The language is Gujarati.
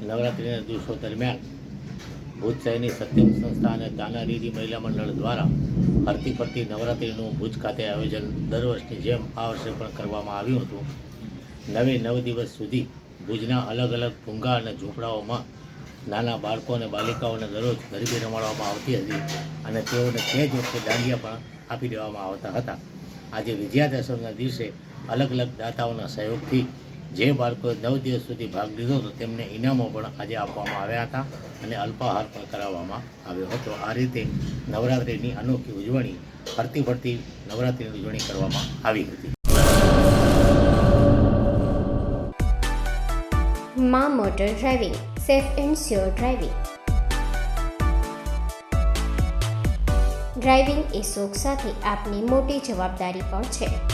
નવરાત્રિના દિવસો દરમિયાન ભુજ શહેરની સત્યમ સંસ્થા અને દાનારીરી મહિલા મંડળ દ્વારા હરતી ફરતી નવરાત્રિનું ભુજ ખાતે આયોજન દર વર્ષની જેમ આ વર્ષે પણ કરવામાં આવ્યું હતું. નવે નવ દિવસ સુધી ભુજના અલગ અલગ ભૂંગા અને ઝૂંપડાઓમાં નાના બાળકો અને બાલિકાઓને દરરોજ ગરબી રમાડવામાં આવતી હતી અને તેઓને તે જ વખતે દાંડિયા પણ આપી દેવામાં આવતા હતા. આજે વિજયાદશમીના દિવસે અલગ અલગ દાતાઓના સહયોગથી જે બાળકોએ નવ દિવસ સુધી ભાગ લીધો હતો, તેમને ઇનામો પણ આજે આપવામાં આવ્યા હતા અને અલ્પાહાર પણ કરાવવામાં આવ્યો હતો. આ રીતે નવરાત્રિની અનોખી ઉજવણી ફરતી ફરતી નવરાત્રિની ઉજવણી કરવામાં આવી હતી. મા motor driving, safe and sure driving. Driving એ શોખ સાથે આપની મોટી જવાબદારી પણ છે.